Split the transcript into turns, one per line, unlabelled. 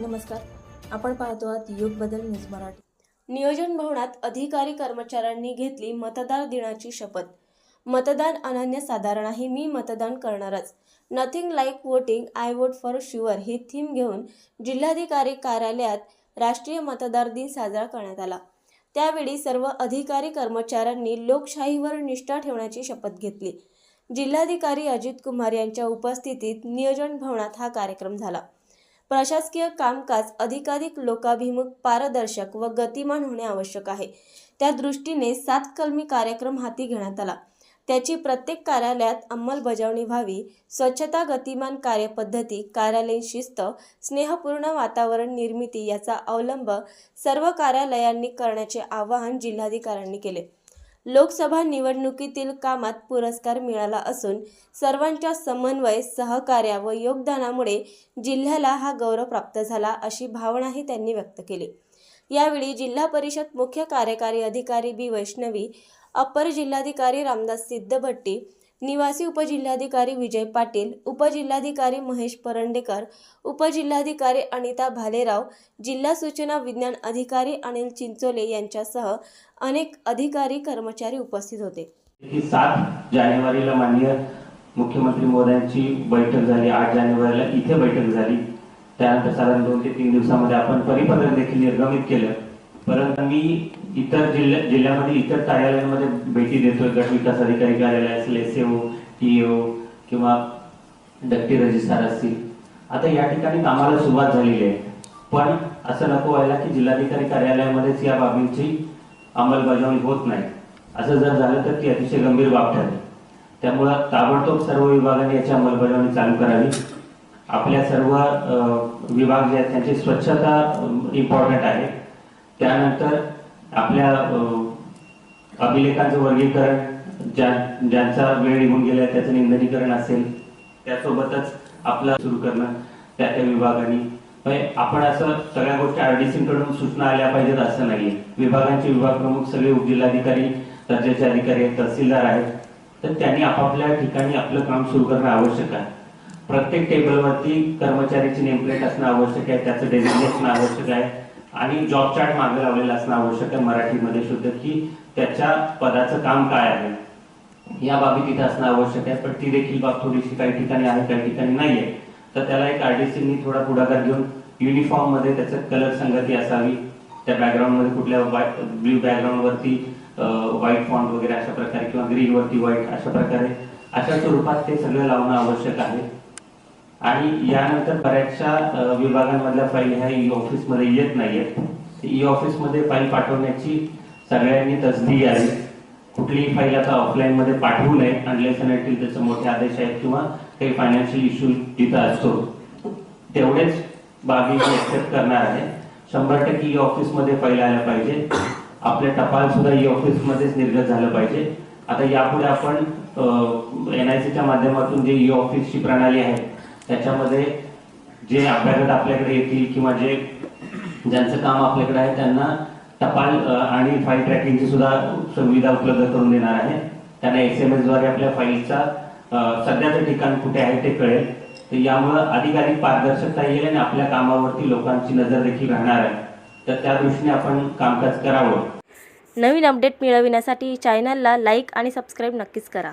नमस्कार. आपण पाहतो आहात युग बदल न्यूज मराठी. नियोजन भवनात अधिकारी कर्मचाऱ्यांनी घेतली मतदार दिनाची शपथ. मतदान अनन्य साधारण आहे मी मतदान करणारच. Nothing like voting I vote for sure ही थीम घेऊन जिल्हाधिकारी कार्यालयात राष्ट्रीय मतदार दिन साजरा करण्यात आला. त्यावेळी सर्व अधिकारी कर्मचाऱ्यांनी लोकशाहीवर निष्ठा ठेवण्याची शपथ घेतली. जिल्हाधिकारी अजित कुमार यांच्या उपस्थितीत नियोजन भवनात हा कार्यक्रम झाला. प्रशासकीय कामकाज अधिकाधिक लोकाभिमुख पारदर्शक व गतिमान होणे आवश्यक आहे. त्या दृष्टीने सात कलमी कार्यक्रम हाती घेण्यात आला. त्याची प्रत्येक कार्यालयात अंमलबजावणी व्हावी स्वच्छता गतिमान कार्यपद्धती कार्यालयीन शिस्त स्नेहपूर्ण वातावरण निर्मिती याचा अवलंब सर्व कार्यालयांनी करण्याचे आवाहन जिल्हाधिकाऱ्यांनी केले. लोकसभा निवडणुकीतील कामात पुरस्कार मिळाला असून सर्वांच्या समन्वय सहकार्य व योगदानामुळे जिल्ह्याला हा गौरव प्राप्त झाला अशी भावनाही त्यांनी व्यक्त केली. यावेळी जिल्हा परिषद मुख्य कार्यकारी अधिकारी बी वैष्णवी अप्पर जिल्हाधिकारी रामदास सिद्धभट्टी निवासी उपजिल्हाधिकारी विजय पाटील उपजिल्हाधिकारी महेश परंडेकर उपजिल्हाधिकारी अनिता भालेराव जिल्हा सूचना विज्ञान अधिकारी अनिल चिंचोले यांच्यासह अनेक अधिकारी कर्मचारी उपस्थित होते.
की सात जानेवारीला माननीय मुख्यमंत्री महोदयांची बैठक झाली. आठ जानेवारीला इथे बैठक झाली. त्यानंतर साधारण दोन ते तीन दिवसामध्ये आपण परिपत्रक देखील निर्गमित केलं. परंतु मी इतर जिल्ह्या जिल्ह्यामध्ये इतर कार्यालयांमध्ये भेटी देतोय. गट विकास अधिकारी कार्यालय असेल एस टीओ किंवा डक्टी रजिस्ट्रार असतील. आता या ठिकाणी कामाला सुरुवात झालेली आहे. पण असं नको व्हायला की जिल्हाधिकारी कार्यालयामध्येच या बाबींची अंमलबजावणी होत नाही. असं जर झालं तर ती अतिशय गंभीर बाब ठरेल. त्यामुळं ताबडतोब सर्व विभागाने याची अंमलबजावणी चालू करावी. आपल्या सर्व विभाग जे आहेत त्यांची स्वच्छता इम्पॉर्टंट आहे. त्यानंतर आपल्या अभिलेखांचं वर्गीकरण ज्या ज्यांचा वेळ निघून गेला त्याचं निंदनीकरण असेल त्यासोबतच आपलं सुरू करणं त्या त्या विभागाने. म्हणजे आपण असं सगळ्या गोष्टी आरडीसी कडून सूचना आल्या पाहिजेत असं नाहीये. विभागांचे विभाग प्रमुख सगळे उपजिल्हाधिकारी दर्जाचे अधिकारी आहेत तहसीलदार आहेत. तर त्यांनी आपापल्या ठिकाणी आपलं काम सुरू करणं आवश्यक आहे. प्रत्येक टेबलवरती कर्मचाऱ्याची नेमप्लेट असणं आवश्यक आहे त्याचं डेझिग्नेशन आवश्यक आहे. आणि जॉब चार्ट मागे लावलेलं असणं आवश्यक आहे मराठीमध्ये शुद्ध की त्याच्या पदाचं काम काय आहे? या बाबी तिथे असणं आवश्यक आहे पण ती देखील बाब थोडीशी काही ठिकाणी आहे काही ठिकाणी नाहीये तर त्याला एक आरडीसीनी थोडा पुढाकार घेऊन युनिफॉर्ममध्ये त्याचं कलर संगती असावी. त्या बॅकग्राऊंडमध्ये कुठल्या ब्ल्यू बॅकग्राऊंड वरती व्हाईट फॉन्ट वगैरे अशा प्रकारे किंवा ग्रीन वरती व्हाईट अशा प्रकारे अशा स्वरूपात ते सगळं लावणं आवश्यक आहे. आणि यानंतर बऱ्याचशा विभागांमधल्या फाईल ह्या ई ऑफिसमध्ये येत नाहीयेत. ई ऑफिसमध्ये फाईल पाठवण्याची सगळ्यांनी तसदी घ्यावी. कुठलीही फाईल आता ऑफलाईन मध्ये पाठवू नये अनलेस अनटिल त्याचे मोठे आदेश आहेत किंवा काही फायनान्शियल इश्यू तिथं असतो. तेवढेच बाबी मी एक्सेप्ट करणार आहे. शंभर टक्के ई ऑफिसमध्ये फाईल आल्या पाहिजे. आपले टपाल सुद्धा ई ऑफिसमध्येच निर्गत झालं पाहिजे. आता यापुढे आपण एनआयसीच्या माध्यमातून जे ई ऑफिसची प्रणाली आहे त्याच्यामध्ये जे अभ्यागत आपल्याकडे येतील किंवा जे ज्यांचं काम आपल्याकडे आहे त्यांना टपाल आणि फाईल ट्रॅकिंगची सुद्धा सुविधा उपलब्ध करून देणार आहे. त्यांना एस एम एसद्वारे आपल्या फाईलचा सध्याचं ठिकाण कुठे आहे ते कळेल. तर यामुळं अधिकाधिक पारदर्शकता येईल आणि आपल्या कामावरती लोकांची नजर देखील राहणार आहे. तर त्या दृष्टीने आपण कामकाज करावं.
नवीन अपडेट मिळविण्यासाठी चॅनलला लाईक आणि सबस्क्राईब नक्कीच करा.